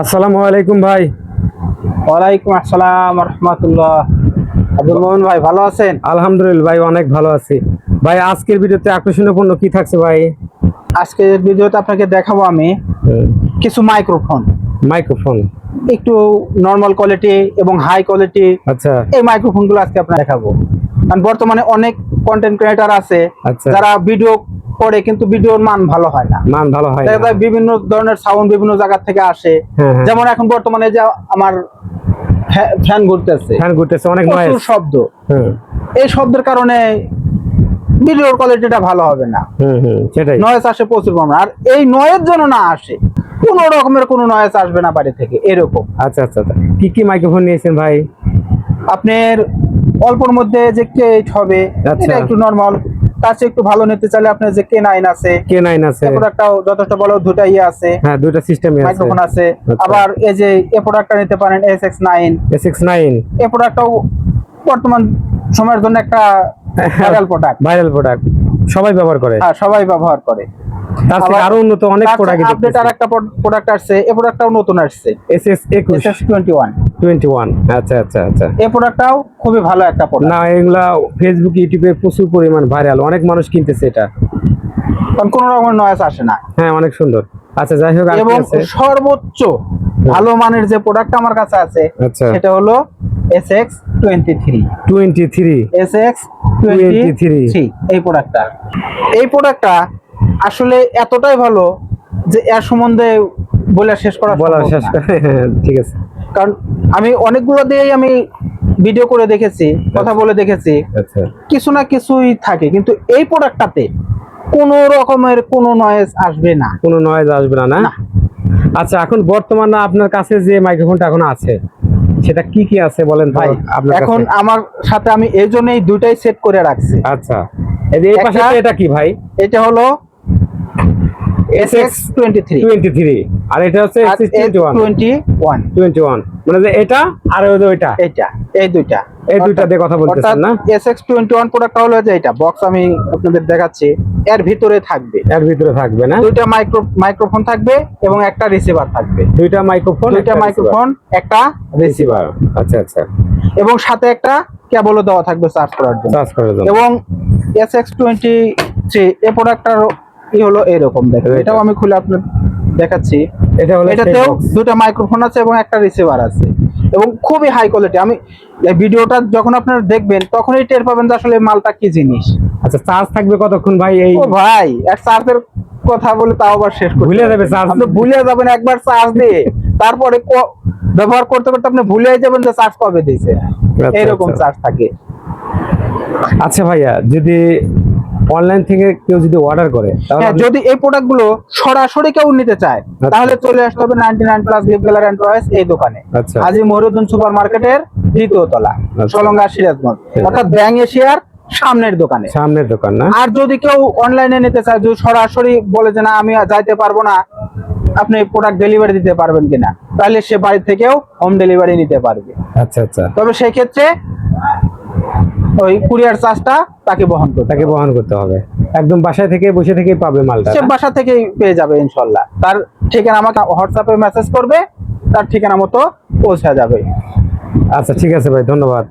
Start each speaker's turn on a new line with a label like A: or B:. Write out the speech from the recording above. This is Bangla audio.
A: আসসালামু আলাইকুম ভাই।
B: ওয়ালাইকুম আসসালাম রহমতুল্লাহ। আব্দুল মোমিন ভাই ভালো আছেন?
A: আলহামদুলিল্লাহ ভাই অনেক ভালো আছি। ভাই আজকের ভিডিওতে আকর্ষণীয় পণ্য কি থাকছে ভাই?
B: আজকের ভিডিওতে আপনাকে দেখাবো আমি কিছু মাইক্রোফোন।
A: মাইক্রোফোন।
B: একটু নর্মাল কোয়ালিটি এবং হাই কোয়ালিটি
A: আচ্ছা।
B: এই মাইক্রোফোনগুলো আজকে আপনাকে দেখাবো। কারণ বর্তমানে অনেক কন্টেন্ট ক্রিয়েটার আছে
A: আচ্ছা।
B: যারা ভিডিও করে কিন্তু ভিডিওর মান ভালো হয় না।
A: মান ভালো হয়
B: দেখা
A: না।
B: যায় বিভিন্ন ধরনের সাউন্ড বিভিন্ন জায়গা থেকে আসে।
A: হ্যাঁ, হ্যাঁ।
B: যেমন এখন বর্তমানে যে আমার ফ্যান ঘুরতেছে।
A: ফ্যান ঘুরতেছে অনেক নয়েজ
B: শব্দ।
A: হুম।
B: এই শব্দের কারণে ভিডিওর কোয়ালিটিটা ভালো হবে না।
A: হুম হুম সেটাই।
B: নয়েজ আসে প্রচুর পরিমাণে। আর এই নয়েজ যেন না আসে। কোন রকমের কোনো নয়েজ আসবে না বাড়ি থেকে এরকম।
A: আচ্ছা আচ্ছা আচ্ছা। কি কি মাইক্রোফোন নিয়েছেন ভাই?
B: আপনার অল্পর মধ্যে যে কেট হবে
A: আচ্ছা।
B: এটা একটু নর্মাল তার চেয়ে একটু ভালো নিতে চাইলে আপনার যে কে নাইন আছে
A: কে নাইন আছে।
B: প্রোডাক্টটাও যথেষ্ট ভালো দুটা ইয়ে আছে
A: হ্যাঁ দুইটা সিস্টেমই আছে।
B: মাইক্রোফোন আছে।
A: আচ্ছা।
B: আবার এই যে এ প্রোডাক্টটা নিতে পারেন S X nine
A: S X nine
B: এ প্রোডাক্টটাও বর্তমান সময়ের জন্য একটা ভাইরাল প্রোডাক্ট
A: ভাইরাল প্রোডাক্ট সবাই ব্যবহার করে।
B: হ্যাঁ সবাই ব্যবহার করে।
A: তার থেকে আরও উন্নত অনেক প্রোডাক্ট
B: আপডেট আর একটা প্রোডাক্ট আসছে এই প্রোডাক্টটাও নতুন আসছে।
A: এস এস একুশ
B: S X twenty one
A: twenty one আচ্ছা আচ্ছা আচ্ছা।
B: এই প্রোডাক্টটাও খুবই ভালো একটা প্রোডাক্ট
A: না এগুলা ফেসবুক ইউটিউবে প্রচুর পরিমাণ ভাইরাল অনেক মানুষ কিনতেছে এটা।
B: কারণ কোনো রকমের নয়েজ আসে না।
A: হ্যাঁ অনেক সুন্দর। আচ্ছা যাই হোক
B: এবং সর্বোচ্চ ভালো মানের যে প্রোডাক্ট আমার কাছে আছে
A: আচ্ছা।
B: সেটা হলো three S X twenty
A: 23
B: three এই প্রোডাক্টটা এই প্রোডাক্টটা আসলে এতটাই ভালো যে এর সম্বন্ধে বলে শেষ করা
A: বলা শেষ ঠিক আছে।
B: কারণ আমি অনেকগুলো দিয়েই আমি ভিডিও করে দেখেছি কথা বলে দেখেছি।
A: আচ্ছা।
B: কিছু না কিছুই থাকে কিন্তু এই প্রোডাক্টটাতে কোনো রকমের কোনো নয়েজ আসবে না।
A: কোনো নয়েজ আসবে না না?
B: না।
A: আচ্ছা এখন বর্তমানে আপনার কাছে যে মাইক্রোফোনটা এখন আছে সেটা কি কি আছে বলেন
B: ভাই এখন আমার সাথে আমি এই জন্যই দুইটাই সেট করে রাখছি।
A: আচ্ছা। এই পাশে এটা কি ভাই?
B: এটা হলো S X twenty three
A: twenty three আর এটা হচ্ছে মানে যে এটা আর ওইটা।
B: এই দুইটা।
A: এই দুইটা দিয়ে কথা বলতেছেন না?
B: প্রোডাক্ট হলো যে এটা। বক্স আমি আপনাদের দেখাচ্ছি। এর ভিতরে থাকবে।
A: এর ভিতরে থাকবে না?
B: দুইটা মাইক্রো মাইক্রোফোন থাকবে এবং একটা রিসিভার থাকবে।
A: দুইটা মাইক্রোফোন
B: দুইটা মাইক্রোফোন একটা রিসিভার
A: আচ্ছা আচ্ছা।
B: এবং সাথে একটা কেবলও দেওয়া থাকবে চার্জ করার জন্য।
A: চার্জ করার জন্য।
B: এবং এস এক্স টোয়েন্টি থ্রি এই প্রোডাক্টটার ই হলো এরকম দেখেন এটাও আমি খুলে আপনার দেখাচ্ছি।
A: এটা হলো
B: এটাতেও দুটো মাইক্রোফোন আছে এবং একটা রিসিভার আছে। এবং খুবই হাই কোয়ালিটি আমি ভিডিওটা যখন আপনারা দেখবেন তখনই টের পাবেন যে আসলে মালটা কি জিনিস।
A: আচ্ছা চার্জ থাকবে কতক্ষণ ভাই এই
B: ও ভাই এক চার্জের কথা বলে তাও আবার শেষ করতে
A: ভুলে যাবে charge।
B: আপনি ভুলে যাবেন একবার চার্জ দিয়ে। তারপরে ব্যবহার করতে করতে আপনি ভুলে যাবেন যে চার্জ কবে দিয়েছে।
A: আচ্ছা,
B: এরকম
A: আচ্ছা।
B: চার্জ থাকে।
A: আচ্ছা ভাইয়া যদি অনলাইন থেকে কেউ যদি অর্ডার করে তাহলে
B: হ্যাঁ যদি এই প্রোডাক্টগুলো সরাসরি কেউ নিতে চায়
A: আচ্ছা।
B: তাহলে চলে আসতে হবে ninety nine plus leap gallery and toys এই দোকানে।
A: আচ্ছা।
B: আজি মহিরুদ্দিন সুপার মার্কেটের দ্বিতীয় তলা
A: আচ্ছা।
B: সলঙ্গা সিরাজগঞ্জ। অর্থাৎ ব্যাং এশিয়ার সামনের দোকানে।
A: সামনের দোকান না?
B: আর যদি কেউ অনলাইনে নিতে চায় যদি সরাসরি বলে যে না আমি যাইতে পারব না আপনি প্রোডাক্ট ডেলিভারি দিতে পারবেন কিনা তাহলে সে বাড়ি থেকেও হোম ডেলিভারি নিতে পারবে।
A: আচ্ছা আচ্ছা।
B: তবে সেই ক্ষেত্রে ওই কুরিয়ার চার্জটা তাকে বহন করতে
A: তাকে বহন করতে হবে। একদম বাসা থেকে বসে থেকেই পাবে মালটা
B: সে বাসা থেকেই পেয়ে যাবে ইনশাল্লাহ। তার ঠিকানা আমাকে হোয়াটসঅ্যাপে মেসেজ করবে তার ঠিকানা মতো পৌঁছা যাবে।
A: আচ্ছা ঠিক আছে ভাই ধন্যবাদ।